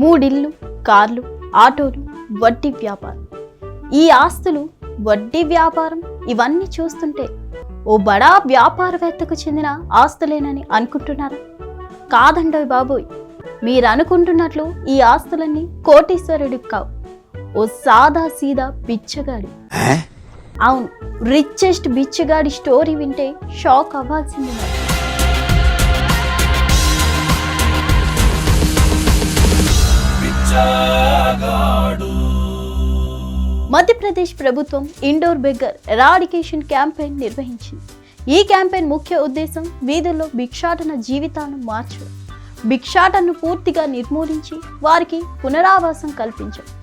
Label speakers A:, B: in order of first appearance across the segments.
A: మూడిళ్ళు కార్లు ఆటోలు వడ్డీ వ్యాపారం. ఈ ఆస్తులు వడ్డీ వ్యాపారం ఇవన్నీ చూస్తుంటే ఓ బడా వ్యాపారవేత్తకు చెందిన ఆస్తులేనని అనుకుంటున్నారా. కాదండోయ్ బాబోయ్ మీరు అనుకుంటున్నట్లు ఈ ఆస్తులన్నీ కోటీశ్వరుడికి కావు. ఓ సాదా సీదా బిచ్చగాడి. అవును రిచెస్ట్ బిచ్చగాడి స్టోరీ వింటే షాక్ అవ్వాల్సింది మధ్యప్రదేశ్ ప్రభుత్వం ఇండోర్ బెగ్గర్ ఎరాడికేషన్ క్యాంపెయిన్ నిర్వహించింది. ఈ క్యాంపెయిన్ ముఖ్య ఉద్దేశం వీధుల్లో భిక్షాటన జీవితాలను మార్చడం. భిక్షాటనను పూర్తిగా నిర్మూలించి వారికి పునరావాసం కల్పించడం.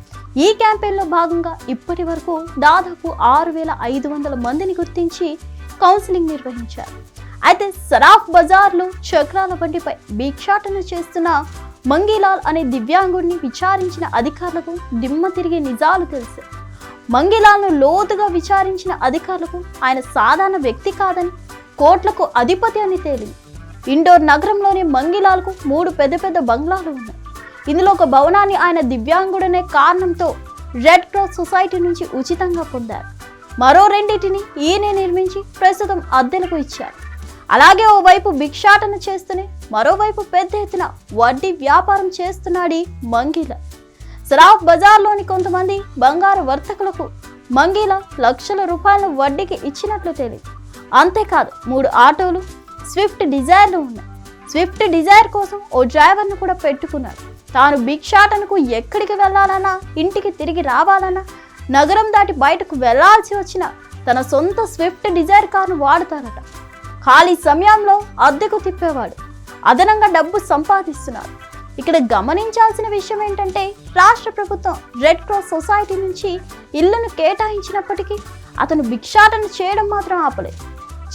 A: ఈ క్యాంపెయిన్లో భాగంగా ఇప్పటి వరకు దాదాపు ఆరు వేల ఐదు వందల మందిని గుర్తించి కౌన్సిలింగ్ నిర్వహించారు. అయితే సరాఫ్ బజార్లో చక్రాల బండిపై భిక్షాటన చేస్తున్న మంగీలాల్ అనే దివ్యాంగుడిని విచారించిన అధికారులకు దిమ్మ తిరిగే నిజాలు తెలిసాయి మంగీలాల్ను లోతుగా విచారించిన అధికారులకు ఆయన సాధారణ వ్యక్తి కాదని కోట్లకు అధిపతి అని తేలింది. ఇండోర్ నగరంలోని మంగిలాల్కు మూడు పెద్ద పెద్ద బంగ్లాలు ఉన్నాయి. ఇందులో ఒక భవనాన్ని ఆయన దివ్యాంగుడనే కారణంతో రెడ్ క్రాస్ సొసైటీ నుంచి ఉచితంగా పొందారు. మరో రెండింటిని ఈయనే నిర్మించి ప్రస్తుతం అద్దెలకు ఇచ్చారు. అలాగే ఓవైపు భిక్షాటన చేస్తూనే మరోవైపు పెద్ద ఎత్తున వడ్డీ వ్యాపారం చేస్తున్నాడు మంగీల. మంగిల సరాఫ్ బజార్లోని కొంతమంది బంగారు వర్తకులకు మంగీల లక్షల రూపాయల వడ్డీకి ఇచ్చినట్లు తెలియదు అంతేకాదు మూడు ఆటోలు స్విఫ్ట్ డిజైర్లు ఉన్నాయి. స్విఫ్ట్ డిజైర్ కోసం ఓ డ్రైవర్ను కూడా పెట్టుకున్నారు. తాను భిక్షాటనకు ఎక్కడికి వెళ్ళాలన్నా ఇంటికి తిరిగి రావాలన్నా నగరం దాటి బయటకు వెళ్ళాల్సి వచ్చిన తన సొంత స్విఫ్ట్ డిజైర్ కారును వాడుతారట. ఖాళీ సమయంలో అద్దెకు తిప్పేవాడు. అదనంగా డబ్బు సంపాదిస్తున్నారు ఇక్కడ గమనించాల్సిన విషయం ఏంటంటే రాష్ట్ర ప్రభుత్వం రెడ్ క్రాస్ సొసైటీ నుంచి ఇళ్ళను కేటాయించినప్పటికీ అతను భిక్షాటన చేయడం మాత్రం ఆపలేదు.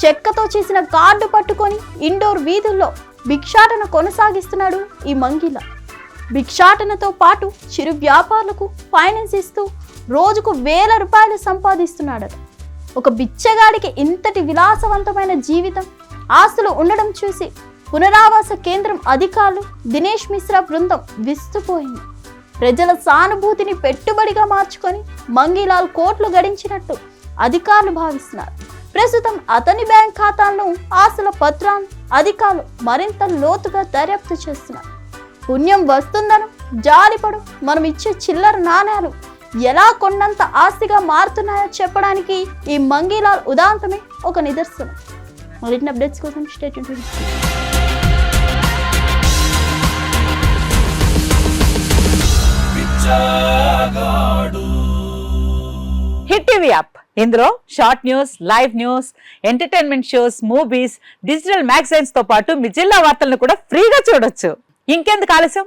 A: చెక్కతో చేసిన కార్డు పట్టుకొని ఇండోర్ వీధుల్లో భిక్షాటన కొనసాగిస్తున్నాడు ఈ మంగిల. భిక్షాటనతో పాటు చిరు వ్యాపారులకు ఫైనాన్స్ ఇస్తూ రోజుకు వేల రూపాయలు సంపాదిస్తున్నాడట. ఒక బిచ్చగాడికి ఇంతటి విలాసవంతమైన జీవితం. ఆస్తులు ఉండడం చూసి పునరావాస కేంద్రం అధికారులు దినేష్ మిశ్రా బృందం విస్తుపోయింది. ప్రజల సానుభూతిని పెట్టుబడిగా మార్చుకొని మంగీలాల్ కోట్లు గడించినట్టు అధికారులు భావిస్తున్నారు. ప్రస్తుతం అతని బ్యాంక్ ఖాతాలను ఆస్తుల పత్రాలను అధికారులు మరింత లోతుగా దర్యాప్తు చేస్తున్నారు. పుణ్యం వస్తుందను జాలిపడు మనం ఇచ్చే చిల్లర నాణ్యాలు ఎలా కొన్నంత ఆస్తిగా మారుతున్నాయో చెప్పడానికి ఈ మంగీలాల్ ఉదాంతమే ఒక నిదర్శనం. మరిన్ని అప్డేట్స్ కోసం స్టేట్
B: హిట్ టీవీ యాప్. ఇందులో short news live news entertainment shows movies digital మ్యాగజైన్స్తో పాటు మీ జిల్లా వార్తలను కూడా ఫ్రీగా చూడొచ్చు. ఇంకెందుకు ఆలస్యం?